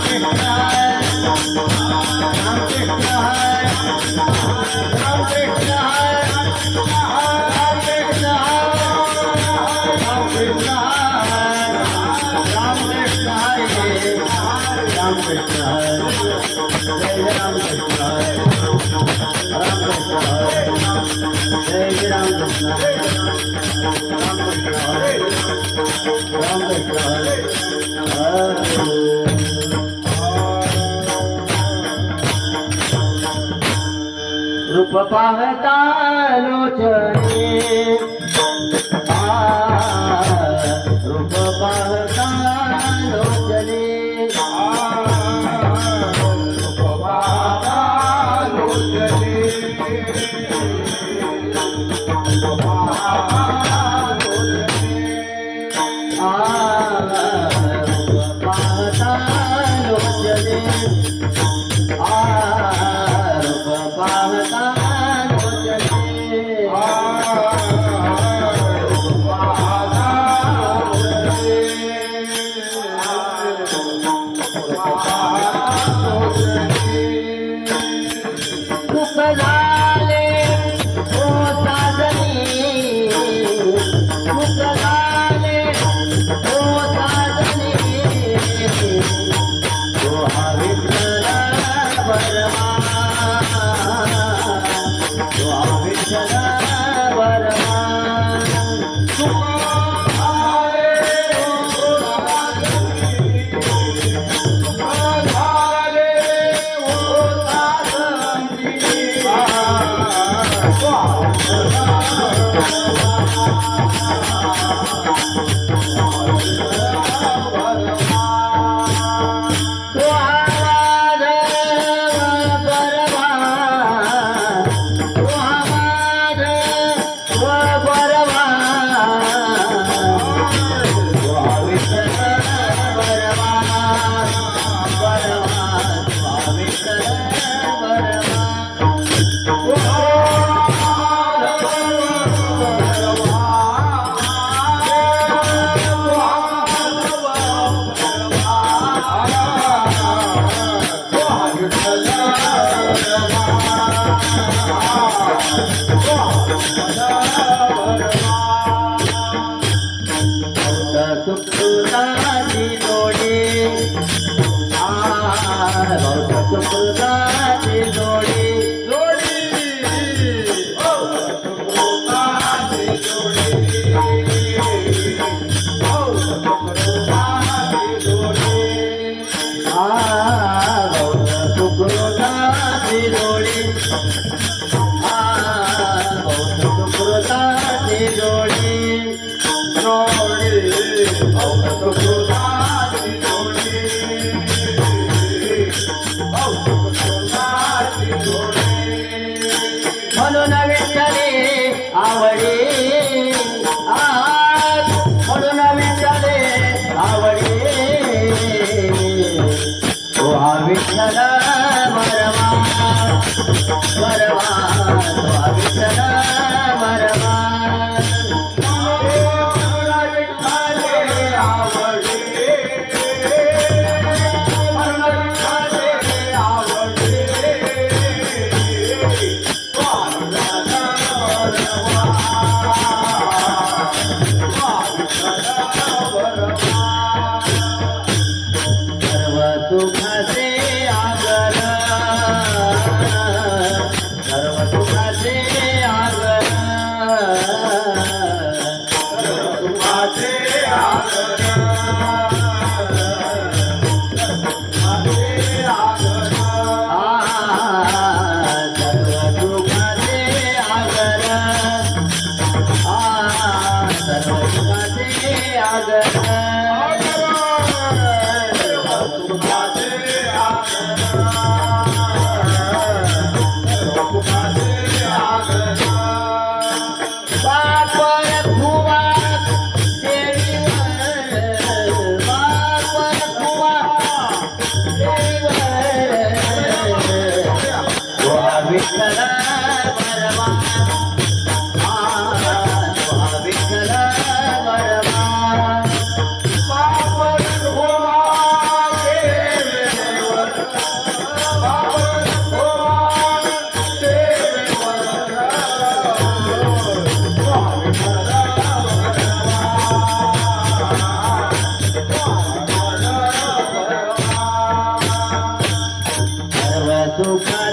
Hare Hare पहताल रूप म्हणून विचारे आवडे. आज म्हणून विचारे आवडे. तो हा विठ्ठल बरवा बरवा do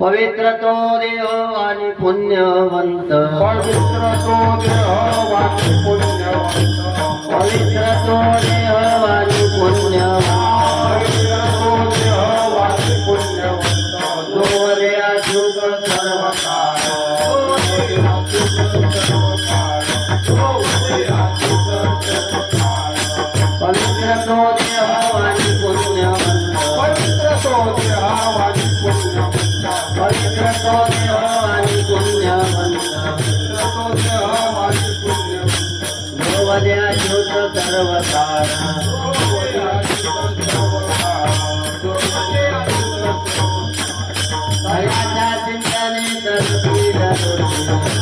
पवित्र तो देह आणि पुण्यवंत। पवित्र तो देह आणि पुण्यवंत। पवित्र तो देह आणि पुण्यवंत। पवित्र सोद्यावानी पुण्यवंत पवित्र सोद्यावानी पुण्यवंत पवित्र सोद्यावानी पुण्यवंत पवित्र सोद्यावानी पुण्यवंत गोवद्या ज्योत सर्वकारण सर्वकारण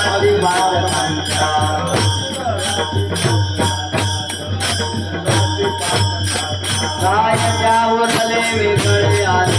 परिवार काय त्यावर वेगळे आले.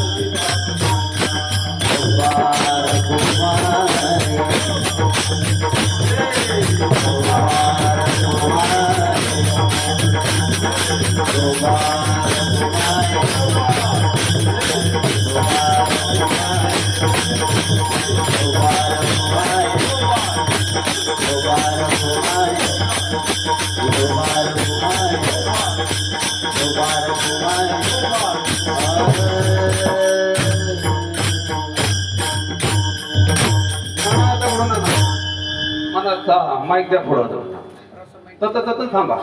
माईक द्या पुढं. तर थांबा.